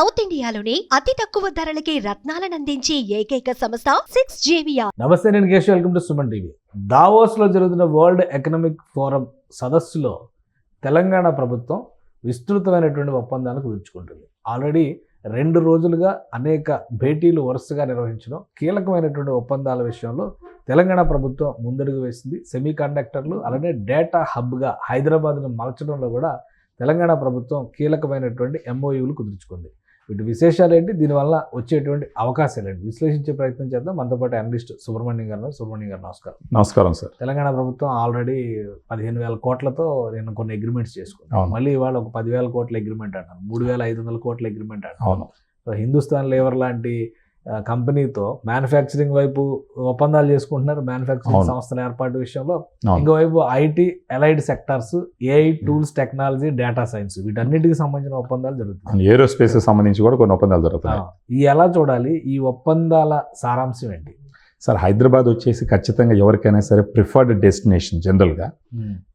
South ఇండియాలోని అతి తక్కువ ధరలకి రత్నాలను అందించే ఏకైక సంస్థ సిక్స్ జేవియా నమస్తే నేను Keshav. Welcome to Suman TV. దావోస్లో జరుగుతున్న వరల్డ్ ఎకనామిక్ ఫోరం సదస్సులో తెలంగాణ ప్రభుత్వం విస్తృతమైనటువంటి ఒప్పందాలు కుదుర్చుకుంటుంది. ఆల్రెడీ రెండు రోజులుగా అనేక భేటీలు వరుసగా నిర్వహించడం కీలకమైనటువంటి ఒప్పందాల విషయంలో తెలంగాణ ప్రభుత్వం ముందడుగు వేసింది. సెమీ కండక్టర్లు అలానే డేటా హబ్గా హైదరాబాద్ను మలచడంలో కూడా తెలంగాణ ప్రభుత్వం కీలకమైనటువంటి ఎంఓయూలు కుదుర్చుకుంది. వీటి విశేషాలు ఏంటి? దీనివల్ల వచ్చేటువంటి అవకాశాలు ఏంటి? విశ్లేషించే ప్రయత్నం చేద్దాం. మనతో పాటు అనలిస్ట్ సుబ్రహ్మణ్యం గారు. సుబ్రహ్మణ్యం గారు నమస్కారం. నమస్కారం సార్. తెలంగాణ ప్రభుత్వం ఆల్రెడీ పదిహేను వేల కోట్లతో నేను కొన్ని అగ్రిమెంట్స్ చేసుకున్నాను. మళ్ళీ ఇవాళ ఒక పదివేల కోట్ల అగ్రిమెంట్ అంటాను మూడు వేల ఐదు వందల కోట్ల అగ్రిమెంట్ అంటాను సో హిందుస్థాన్ లేవర్ లాంటి కంపెనీతో మ్యానుఫ్యాక్చరింగ్ వైపు ఒప్పందాలు చేసుకుంటున్నారు. మ్యానుఫ్యాక్చరింగ్. సంస్థల ఏర్పాటు విషయంలో. ఇంకోవైపు IT allied sectors AI tools technology data science వీటన్నిటికి సంబంధించిన ఒప్పందాలు జరుగుతున్నాయి. ఏరోస్పేస్ సంబంధించి కూడా కొన్ని ఒప్పందాలు జరుగుతున్నాయి. ఈ ఎలా చూడాలి? ఈ ఒప్పందాల సారాంశం ఏంటి? సార్ హైదరాబాద్ వచ్చేసి ఖచ్చితంగా ఎవరికైనా సరే ప్రిఫర్డ్ డెస్టినేషన్ జనరల్గా.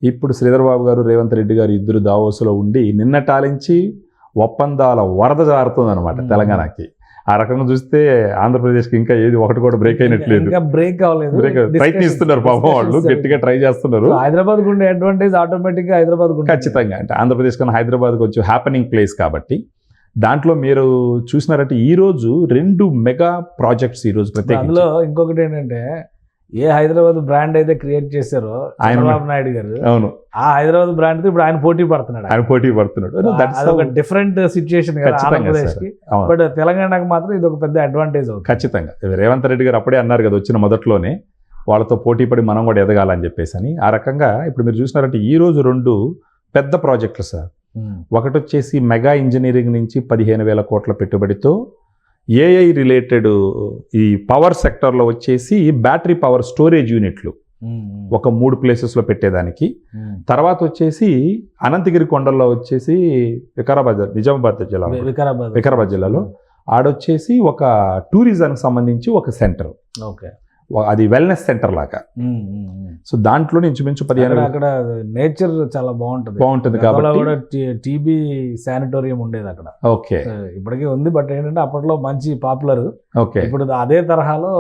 ఇప్పుడు శ్రీధర్ బాబు గారు రేవంత్ రెడ్డి గారు ఇద్దరు దావోస్లో ఉండి నిన్నటాలించి ఒప్పందాల వరద జారుతుంది అనమాట. తెలంగాణకి. ఆ రకంగా చూస్తే ఆంధ్రప్రదేశ్కి ఇంకా ఏది ఒకటి కూడా బ్రేక్ అయినట్లేదు. ఇంకా బ్రేక్ Discussions- ప్రయత్నిస్తున్నారు పాపం వాళ్ళు. గట్టిగా ట్రై చేస్తున్నారు. హైదరాబాద్ ఉండే అడ్వాంటేజ్ ఆటోమేటిక్గా హైదరాబాద్ ఖచ్చితంగా. అంటే ఆంధ్రప్రదేశ్ కన్నా హైదరాబాద్ కొంచెం హ్యాపెనింగ్ ప్లేస్ కాబట్టి. దాంట్లో మీరు చూసినారంటే ఈ రోజు రెండు మెగా ప్రాజెక్ట్స్ ఈ రోజు ప్రత్యేకించి. అందులో ఇంకొకటి ఏంటంటే ఏ హైదరాబాద్ బ్రాండ్ అయితే క్రియేట్ చేశారో చంద్రబాబు నాయుడు గారు అవును. ఆ హైదరాబాద్ బ్రాండ్తో ఇప్పుడు ఆయన పోటీ పడుతున్నాడు. ఆయన పోటీ పడుతున్నాడు. How- different situation. కి. బట్ తెలంగాణకు మాత్రం ఇది ఒక పెద్ద అడ్వాంటేజ్ అవుతుంది. ఖచ్చితంగా. రేవంత్ రెడ్డి గారు అప్పుడే అన్నారు కదా వచ్చిన మొదట్లోనే వాళ్ళతో పోటీ పడి మనం కూడా ఎదగాలని చెప్పేసి అని. ఆ రకంగా ఇప్పుడు మీరు చూసినారంటే ఈ రోజు రెండు పెద్ద ప్రాజెక్టులు సార్. ఒకటి వచ్చేసి మెగా ఇంజనీరింగ్ నుంచి పదిహేను వేల కోట్ల పెట్టుబడితో ఏఐ రిలేటెడ్ ఈ పవర్ సెక్టర్లో వచ్చేసి బ్యాటరీ పవర్ స్టోరేజ్ యూనిట్లు ఒక మూడు ప్లేసెస్లో పెట్టేదానికి. తర్వాత వచ్చేసి అనంతగిరి కొండల్లో వచ్చేసి వికారాబాద్ నిజామాబాద్ జిల్లా వికారాబాద్. వికారాబాద్ జిల్లాలో. ఆడొచ్చేసి ఒక టూరిజంకి సంబంధించి ఒక సెంటర్ ఓకే. అది వెల్నెస్ సెంటర్ లాగా. సో దాంట్లో ఇంచుమించు పదిహేను అక్కడ నేచర్ చాలా బాగుంటది. బాగుంటుంది కాబట్టి టీబీ శానిటోరియం ఉండేది అక్కడ. ఓకే. ఇప్పటికీ ఉంది బట్ ఏంటంటే అప్పట్లో మంచి పాపులర్. ఓకే. ఇప్పుడు అదే తరహాలో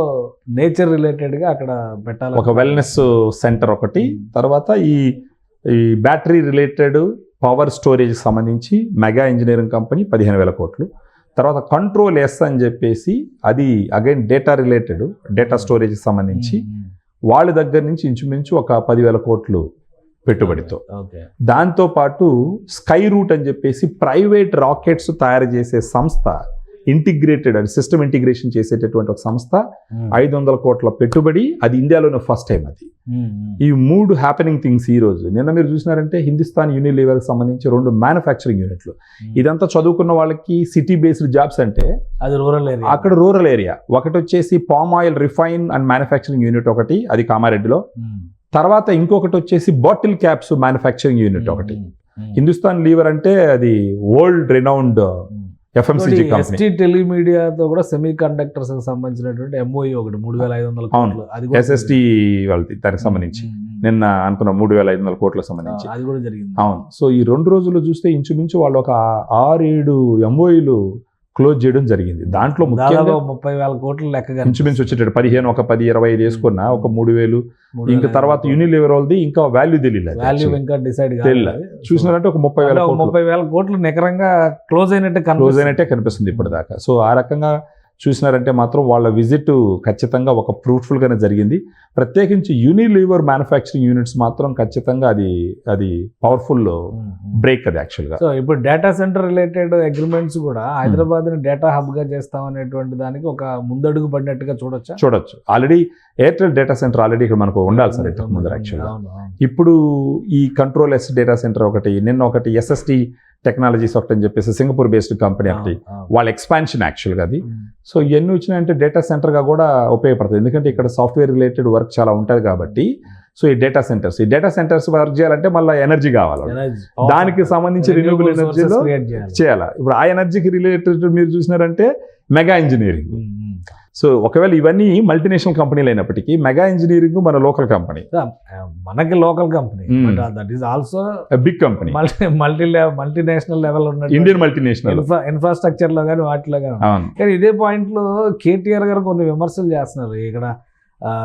నేచర్ రిలేటెడ్గా అక్కడ పెట్టాలి. ఒక వెల్నెస్ సెంటర్ ఒకటి తర్వాత ఈ ఈ బ్యాటరీ రిలేటెడ్ పవర్ స్టోరేజ్ సంబంధించి మెగా ఇంజనీరింగ్ కంపెనీ పదిహేను వేల కోట్లు. తర్వాత కంట్రోల్ ఎస్ అని చెప్పేసి అది again data related data storage సంబంధించి వాళ్ళ దగ్గర నుంచి ఇంచుమించు ఒక పదివేల కోట్లు పెట్టుబడితో. ఓకే దాంతో పాటు స్కై రూట్ అని చెప్పేసి ప్రైవేట్ రాకెట్స్ తయారు చేసే సంస్థ ఇంటిగ్రేటెడ్ అని సిస్టమ్ ఇంటిగ్రేషన్ చేసేటటువంటి ఒక సంస్థ ఐదు వందల కోట్ల పెట్టుబడి అది ఇండియాలోనే ఫస్ట్ టైం అది. ఈ మూడు హ్యాపెనింగ్ థింగ్స్ ఈ రోజు. నిన్న మీరు చూసినారంటే హిందుస్థాన్ యూనిలీవర్ సంబంధించి రెండు మ్యానుఫ్యాక్చరింగ్ యూనిట్లు ఇదంతా చదువుకున్న వాళ్ళకి సిటీ బేస్డ్ జాబ్స్ అంటే అది రూరల్ ఏరియా అక్కడ రూరల్ ఏరియా ఒకటి వచ్చేసి palm oil refine and manufacturing unit ఒకటి అది కామారెడ్డిలో. తర్వాత ఇంకొకటి వచ్చేసి బాటిల్ క్యాప్స్ మ్యానుఫ్యాక్చరింగ్ యూనిట్ ఒకటి. హిందుస్థాన్ లీవర్ అంటే అది వరల్డ్ రినౌండ్ ఎఫ్ఎంసీజీ ఎస్టీ టెలిమీడియాతో కూడా సెమీ కండక్టర్స్కి సంబంధించినటువంటి ఎంఓఈ ఒకటి మూడు వేల ఐదు వందల. కోట్లు. అది ఎస్ఎస్టి వాళ్ళది దానికి సంబంధించి. నిన్న అనుకున్న మూడు వేల ఐదు వందల కోట్లకు సంబంధించి. అది కూడా జరిగింది. అవును. సో ఈ రెండు రోజులు చూస్తే ఇంచుమించు వాళ్ళు ఒక ఆరు ఏడు ఎంఓఈలు క్లోజ్ చేయడం జరిగింది. దాంట్లో ముఖ్యంగా ముప్పై వేల కోట్ల లెక్కగా ఇంచుమించు వచ్చేటట్టు పదిహేను ఒక పది ఇరవై ఐదు వేసుకున్న ఒక మూడు వేలు. ఇంకా తర్వాత యూనిలివర్ వాళ్ళది ఇంకా వాల్యూ తెలియలేదు వాల్యూ. ఇంకా డిసైడ్ తెలియలే. చూసినారంటే ఒక ముప్పై వేల ముప్పై వేల కోట్లు నికరంగా క్లోజ్ అయినట్టు క్లోజ్. అయినట్టే కనిపిస్తుంది ఇప్పటిదాకా. సో ఆ రకంగా చూసినారంటే మాత్రం వాళ్ళ విజిట్ ఖచ్చితంగా ఒక ఫ్రూట్ఫుల్ గానే జరిగింది. ప్రత్యేకించి యూనిలీవర్ మ్యానుఫ్యాక్చరింగ్ యూనిట్స్ మాత్రం ఖచ్చితంగా అది అది పవర్ఫుల్. బ్రేక్ అది యాక్చువల్గా. సో ఇప్పుడు డేటా సెంటర్ రిలేటెడ్ అగ్రిమెంట్స్ కూడా హైదరాబాద్ని డేటా హబ్గా చేస్తాం అనేటువంటి దానికి ఒక ముందడుగు పడినట్టుగా చూడొచ్చా? చూడొచ్చు. Already Airtel data center already ఇక్కడ మనకు ఉండాలి సార్ ఇంతకు ముందర యాక్చువల్గా. ఇప్పుడు ఈ కంట్రోల్ ఎస్ డేటా సెంటర్ ఒకటి నిన్న ఒకటి ఎస్ఎస్డి టెక్నాలజీస్ ఒకటి అని చెప్పేసి సింగపూర్ బేస్డ్ కంపెనీ ఒకటి. వాళ్ళ ఎక్స్పాన్షన్ యాక్చువల్గా అది సో ఇవన్నీ వచ్చినాయంటే డేటా సెంటర్గా కూడా ఉపయోగపడుతుంది ఎందుకంటే ఇక్కడ సాఫ్ట్వేర్ రిలేటెడ్ వర్క్ చాలా ఉంటుంది కాబట్టి సో ఈ డేటా సెంటర్స్ ఈ డేటా సెంటర్స్ వర్క్ చేయాలంటే మళ్ళీ ఎనర్జీ కావాలి. దానికి సంబంధించి Renewable renewable sources energy లో create చేయాలి. ఇప్పుడు ఆ ఎనర్జీకి రిలేటెడ్ మీరు చూసినారంటే మెగా ఇంజనీరింగ్. సో ఒకవేళ ఇవన్నీ మల్టీనేషనల్ కంపెనీలు అయినప్పటికీ మెగా ఇంజనీరింగ్ మన లోకల్ కంపెనీ మనకి local company that is also big company multi multi multinational level ఉన్న ఇండియన్ మల్టీనేషనల్ ఇన్ఫ్రాస్ట్రక్చర్లో కానీ వాటిలో కానీ కానీ ఇదే పాయింట్లో కేటీఆర్ గారు కొన్ని విమర్శలు చేస్తున్నారు. ఇక్కడ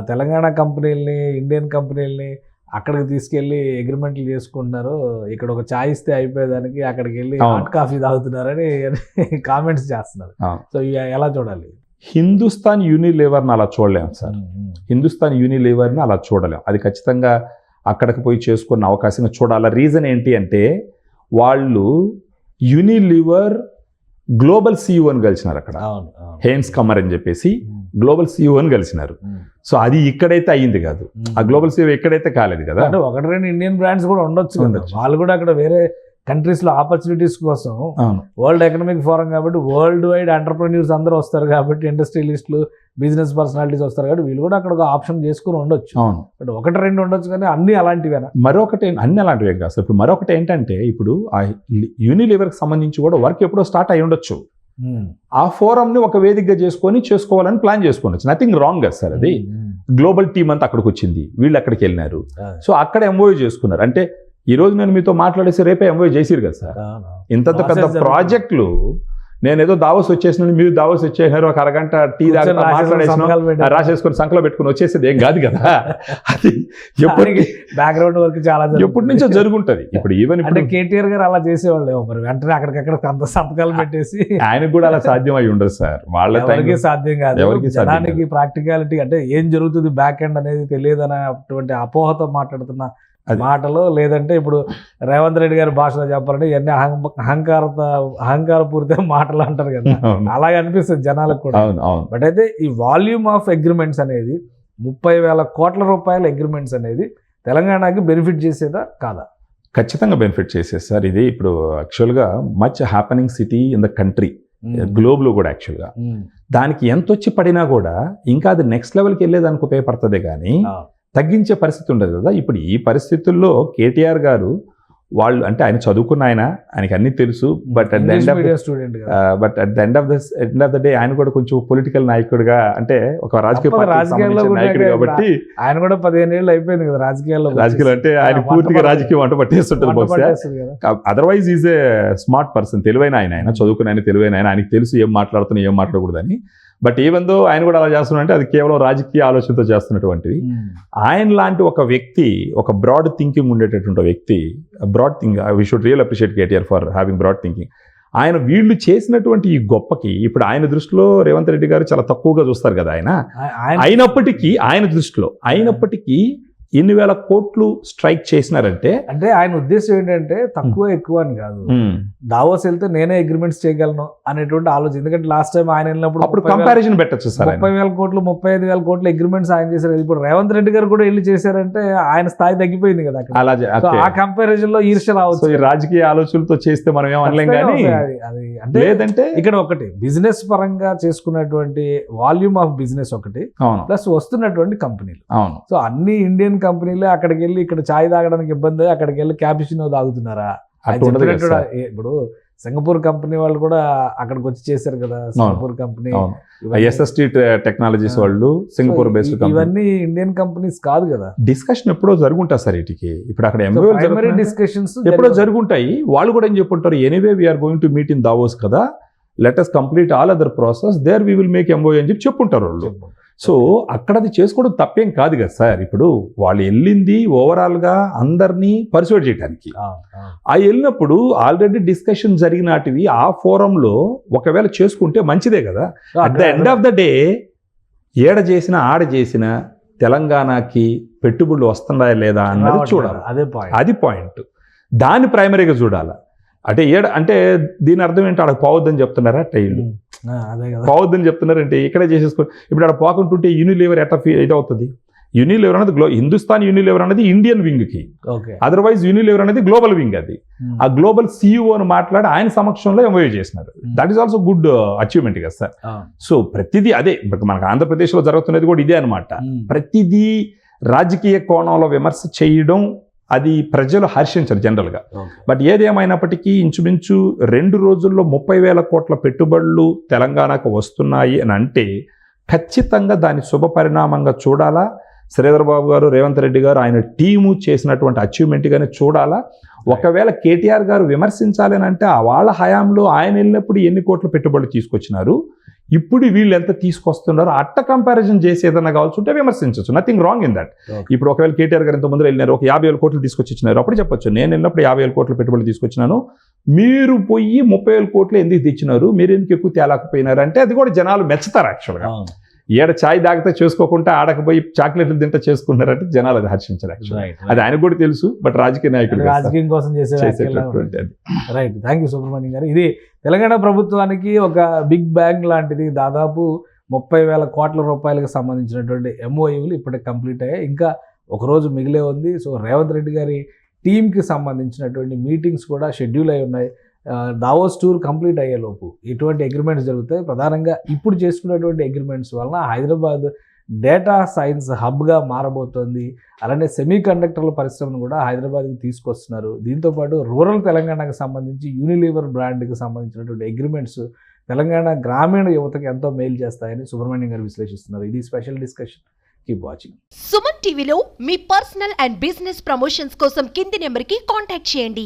తెలంగాణ కంపెనీల్ని ఇండియన్ కంపెనీల్ని అక్కడికి తీసుకెళ్ళి అగ్రిమెంట్లు చేసుకుంటున్నారు. ఇక్కడ ఒక చాయ్ ఇస్తే అయిపోయేదానికి అక్కడికి వెళ్ళి. హాట్ కాఫీ తాగుతున్నారని కామెంట్స్ చేస్తున్నారు. సో ఎలా చూడాలి? హిందుస్థాన్ యూనిలేవర్ని అలా చూడలేము సార్. హిందుస్థాన్ యూనిలేవర్ని అలా చూడలేం. అది ఖచ్చితంగా అక్కడికి పోయి చేసుకున్న అవకాశంగా చూడాలి. రీజన్ ఏంటి అంటే వాళ్ళు యూనిలివర్ గ్లోబల్ సిఇఓ అని కలిసినారు అక్కడ. హేన్స్ కమర్ అని చెప్పేసి గ్లోబల్ సిఇఓ అని కలిసినారు. సో అది ఇక్కడైతే అయ్యింది కాదు. ఆ గ్లోబల్ సిఇఓ ఎక్కడైతే కాలేదు కదా. అంటే ఒకటి రెండు ఇండియన్ బ్రాండ్స్ కూడా ఉండొచ్చు. వాళ్ళు కూడా అక్కడ వేరే కంట్రీస్లో ఆపర్చునిటీస్ కోసం వరల్డ్ ఎకనామిక్ ఫోరం కాబట్టి వరల్డ్ వైడ్ ఎంటర్ప్రెన్యూర్స్ అందరూ వస్తారు కాబట్టి ఇండస్ట్రియలిస్టులు బిజినెస్ పర్సనాలిటీస్ వస్తారు కాబట్టి వీళ్ళు కూడా అక్కడ ఒక ఆప్షన్ చేసుకుని ఉండొచ్చు. అవును. బట్ ఒకటి రెండు ఉండొచ్చు కానీ అన్ని అలాంటివేనా? మరొకటి అన్ని అలాంటివే కాదు. సార్ ఇప్పుడు మరొకటి ఏంటంటే ఇప్పుడు ఆ యూనిలివర్కి సంబంధించి కూడా వర్క్ ఎప్పుడో స్టార్ట్ అయి ఉండొచ్చు. ఆ ఫోరంని ఒక వేదికగా చేసుకొని చేసుకోవాలని ప్లాన్ చేసుకోవచ్చు నథింగ్ రాంగ్ కదా సార్ అది. గ్లోబల్ టీమ్ అంతా అక్కడికి వచ్చింది. వీళ్ళు అక్కడికి వెళ్ళినారు. సో అక్కడ ఎంఓయూ చేసుకున్నారు. అంటే ఈ రోజు నేను మీతో మాట్లాడేసి రేపే ఎంఓయూ చేసిరు కదా సార్. ఇంతంత పెద్ద. ప్రాజెక్టులు నేను ఏదో దావోస్ వచ్చేసిన మీరు దావోస్ వచ్చేసినారు ఒక అరగంట టీ దాకా మాట్లాడేసిన రాసేసుకొని సంకలో పెట్టుకుని వచ్చేసేది ఏం కాదు కదా. అది ఎప్పటి బ్యాక్గ్రౌండ్ వర్క్ చాలా. ఎప్పటి నుంచో జరుగుంటది. ఇప్పుడు ఈవెన్ అంటే ఇప్పుడు కేటీఆర్ గారు అలా చేసేవాళ్ళు మరి. వెంటనే అక్కడికక్కడ అంత సంతకాలు పెట్టేసి ఆయనకు కూడా అలా సాధ్యం అయి ఉండదు సార్. వాళ్ళ ఎవరికి సాధ్యం కాదు. ఎవరికీ జనానికి ప్రాక్టికాలిటీ అంటే ఏం జరుగుతుంది? బ్యాక్ ఎండ్ అనేది తెలియదు అటువంటి అపోహతో మాట్లాడుతున్న. మాటలు లేదంటే ఇప్పుడు రేవంత్ రెడ్డి గారి భాషలో చెప్పాలంటే ఇవన్నీ అహం అహంకారత అహంకారపూరిత మాటలు అంటారు కదా. అలాగే అనిపిస్తుంది జనాలకు కూడా. అవును అవును. బట్ అయితే ఈ వాల్యూమ్ ఆఫ్ అగ్రిమెంట్స్ అనేది ముప్పై వేల కోట్ల రూపాయల అగ్రిమెంట్స్ అనేది తెలంగాణకి బెనిఫిట్ చేసేదా కాదా? ఖచ్చితంగా బెనిఫిట్ చేసేది సార్. ఇది ఇప్పుడు యాక్చువల్గా much happening city in the country గ్లోబ్లో కూడా యాక్చువల్గా ఉమ్. దానికి ఎంత వచ్చి పడినా కూడా ఇంకా అది నెక్స్ట్ లెవెల్కి వెళ్ళేదానికి ఉపయోగపడుతుంది కానీ. తగ్గించే పరిస్థితి ఉండదు కదా. ఇప్పుడు ఈ పరిస్థితుల్లో కేటీఆర్ గారు వాళ్ళు అంటే ఆయన చదువుకున్న ఆయన ఆయనకి అన్ని తెలుసు but at the end of student but at the end of the end of the day ఆయన కూడా కొంచెం పొలిటికల్ నాయకుడిగా అంటే ఒక రాజకీయ రాజకీయాల్లో నాయకుడు కాబట్టి ఆయన కూడా పదిహేను ఏళ్ళు అయిపోయింది కదా రాజకీయాల్లో రాజకీయాలు అంటే ఆయన పూర్తిగా రాజకీయం వంట పట్టేస్తుంటుంది వంట బహుశా. Otherwise is a smart person తెలివైన ఆయన ఆయన చదువుకున్న ఆయన తెలివైన ఆయన ఆయనకి తెలుసు ఏం మాట్లాడుతున్నా ఏం మాట్లాడకూడదని. బట్ ఈవెందో ఆయన కూడా అలా చేస్తున్నాడంటే అది కేవలం రాజకీయ ఆలోచనతో చేస్తున్నటువంటివి ఆయన లాంటి ఒక వ్యక్తి ఒక బ్రాడ్ థింకింగ్ ఉండేటటువంటి వ్యక్తి broad think we should real appreciate KTR for having broad thinking ఆయన వీళ్ళు చేసినటువంటి ఈ గొప్పకి ఇప్పుడు ఆయన దృష్టిలో రేవంత్ రెడ్డి గారు చాలా తక్కువగా చూస్తారు కదా ఆయన అయినప్పటికీ ఆయన దృష్టిలో అయినప్పటికీ ఎన్ని వేల కోట్లు స్ట్రైక్ చేసినారంటే అంటే ఆయన ఉద్దేశం ఏంటంటే తక్కువ ఎక్కువ అని కాదు. దావోస్ వెళ్తే నేనే అగ్రిమెంట్స్ చేయగలను అనేటువంటి ఆలోచన. ఎందుకంటే లాస్ట్ టైం ఆయన వెళ్ళినప్పుడు అప్పుడు కంపారిజన్ పెట్టచ్చు సార్. ముప్పై వేల కోట్లు ముప్పై ఐదు వేల కోట్లు అగ్రిమెంట్స్ ఆయన చేశారు. ఇప్పుడు రేవంత్ రెడ్డి గారు కూడా వెళ్ళి చేశారంటే ఆయన స్థాయి తగ్గిపోయింది కదా అలా. ఆ కంపారిజన్లో ఈర్ష్య సో రావచ్చు రాజకీయ ఆలోచనలతో చేస్తే మనం ఏం అనలేం ఖచ్చితంగా కానీ అది- అంటే లేదంటే ఇక్కడ ఒకటి బిజినెస్ పరంగా చేసుకున్నటువంటి వాల్యూమ్ ఆఫ్ బిజినెస్ ఒకటి ప్లస్ వస్తున్నటువంటి కంపెనీలు అవును. సో అన్ని ఇండియన్ కంపెనీలే అక్కడికి వెళ్ళి ఇక్కడ చాయ్ తాగడానికి ఇబ్బంది అక్కడికి వెళ్ళి క్యాపిచినో తాగుతున్నారా? ఇప్పుడు సింగపూర్ కంపెనీ వాళ్ళు కూడా అక్కడికి వచ్చి చేశారు కదా సింగపూర్ కంపెనీ. SST technologies. వాళ్ళు సింగపూర్ బేస్డ్ ఇవన్నీ ఇండియన్ కంపెనీస్ కాదు కదా. డిస్కషన్ ఎప్పుడో జరుగుంటాయి సార్ వీటికి. ఇప్పుడు అక్కడ ప్రైమరీ డిస్కషన్స్ ఎప్పుడో జరుగుంటాయి. వాళ్ళు కూడా ఏం చెప్పుంటారు anyway we're going to meet in Davos కదా. Let us complete all other process there we will make MO అని చెప్పి చెప్పుంటారు వాళ్ళు. సో అక్కడ అది చేసుకోవడం తప్పేం కాదు కదా సార్. ఇప్పుడు వాళ్ళు వెళ్ళింది ఓవరాల్గా అందరినీ పర్సువేట్ చేయడానికి ఆ వెళ్ళినప్పుడు ఆల్రెడీ డిస్కషన్ జరిగినటివి ఆ ఫోరంలో ఒకవేళ చేసుకుంటే మంచిదే కదా. At the end of the day ఏడ చేసిన ఆడ చేసిన తెలంగాణకి పెట్టుబడులు వస్తున్నాయా లేదా అన్నది చూడాలి. అదే పాయింట్ అది పాయింట్ దాన్ని ప్రైమరీగా చూడాలి. అంటే ఏడ అంటే దీని అర్థం ఏంటి ఆడ పోవద్దని చెప్తున్నారా? టైళ్ళు కదా పోవద్దని చెప్తున్నారంటే ఇక్కడే చేసేసుకో ఇప్పుడు ఆడ పోకుంటుంటే యూనిలివర్ ఎట్లా ఫీ- ఇది అవుతుంది యూనిలివర్ అనేది గ్లో హిందుస్థాన్ యూనిలివర్ అనేది ఇండియన్ వింగ్కి అదర్వైజ్ యూనిలివర్ అనేది గ్లోబల్ వింగ్ అది. ఆ గ్లోబల్ అని మాట్లాడి ఆయన సమక్షంలో ఎంఓఏ చేసినారు. That is also good achievement కదా సార్. సో ప్రతిదీ అదే మనకు ఆంధ్రప్రదేశ్లో జరుగుతున్నది కూడా ఇదే అనమాట ప్రతిదీ రాజకీయ కోణంలో విమర్శ చేయడం అది ప్రజలు హర్షించరు జనరల్గా. బట్ ఏదేమైనప్పటికీ ఇంచుమించు రెండు రోజుల్లో ముప్పై వేల కోట్ల పెట్టుబడులు తెలంగాణకు వస్తున్నాయి అని అంటే ఖచ్చితంగా దాని శుభ పరిణామంగా చూడాలా? శ్రీధర్ బాబు గారు రేవంత్ రెడ్డి గారు ఆయన టీము చేసినటువంటి అచీవ్మెంట్గానే చూడాలా? ఒకవేళ కేటీఆర్ గారు విమర్శించాలి అని అంటే ఆ వాళ్ళ హయాంలో ఆయన వెళ్ళినప్పుడు ఎన్ని కోట్ల పెట్టుబడులు తీసుకొచ్చినారు? ఇప్పుడు వీళ్ళు ఎంత తీసుకొస్తున్నారో అట్ట కంపారిజన్ చేసి ఏదైనా కావాల్సి ఉంటే విమర్శించవచ్చు నథింగ్ రాంగ్ ఇన్ దట్. ఇప్పుడు ఒకవేళ కేటీఆర్ గారు ఇంత ముందు వెళ్ళినారు ఒక యాభై వేల కోట్లు తీసుకొచ్చి ఇచ్చినారు అప్పుడు చెప్పొచ్చు. నేను వెళ్ళినప్పుడు యాభై వేల కోట్ల పెట్టుబడులు తీసుకొచ్చినాను. మీరు పోయి ముప్పై వేల కోట్లు ఎందుకు తెచ్చినారు? మీరు ఎందుకు ఎక్కువ తేలాకపోయినారు? అంటే అది కూడా జనాలు మెచ్చుతారు యాక్చువల్గా. ఏడ చాయ్ తాగితే చేసుకోకుండా ఆడకపోయి చాక్లెట్లు తింటే చేసుకున్నారంటే జనాలు అది హర్షించారు అది. ఆయనకు కూడా తెలుసు బట్ రాజకీయ సార్. రాజకీయం కోసం చేసేటటువంటి అది. రైట్ థ్యాంక్ యూ సుబ్రహ్మణ్యం గారు. ఇది తెలంగాణ ప్రభుత్వానికి ఒక బిగ్ బ్యాంగ్ లాంటిది. దాదాపు ముప్పై వేల కోట్ల రూపాయలకు సంబంధించినటువంటి ఎంఓయూలు ఇప్పటికి కంప్లీట్ అయ్యాయి. ఇంకా ఒక రోజు మిగిలే ఉంది. సో రేవంత్ రెడ్డి గారి టీంకి సంబంధించినటువంటి మీటింగ్స్ కూడా షెడ్యూల్ అయి ఉన్నాయి. దావోస్ టూర్ కంప్లీట్ అయ్యేలోపు ఎటువంటి ఇటువంటి అగ్రిమెంట్స్ జరుగుతాయి. ప్రధానంగా ఇప్పుడు చేసుకున్నటువంటి అగ్రిమెంట్స్ వలన హైదరాబాద్ డేటా సైన్స్ హబ్గా మారబోతోంది. అలానే సెమీ కండక్టర్ల పరిశ్రమను కూడా హైదరాబాద్కి తీసుకొస్తున్నారు. దీంతోపాటు రూరల్ తెలంగాణకు సంబంధించి యూనిలీవర్ బ్రాండ్కి సంబంధించినటువంటి అగ్రిమెంట్స్ తెలంగాణ గ్రామీణ యువతకు ఎంతో మేలు చేస్తాయని సుబ్రహ్మణ్యం గారు విశ్లేషిస్తున్నారు. ఇది special discussion keep watching Suman టీవీలో మీ పర్సనల్ అండ్ బిజినెస్ ప్రమోషన్స్ కోసం కింది నెంబర్కి కాంటాక్ట్ చేయండి.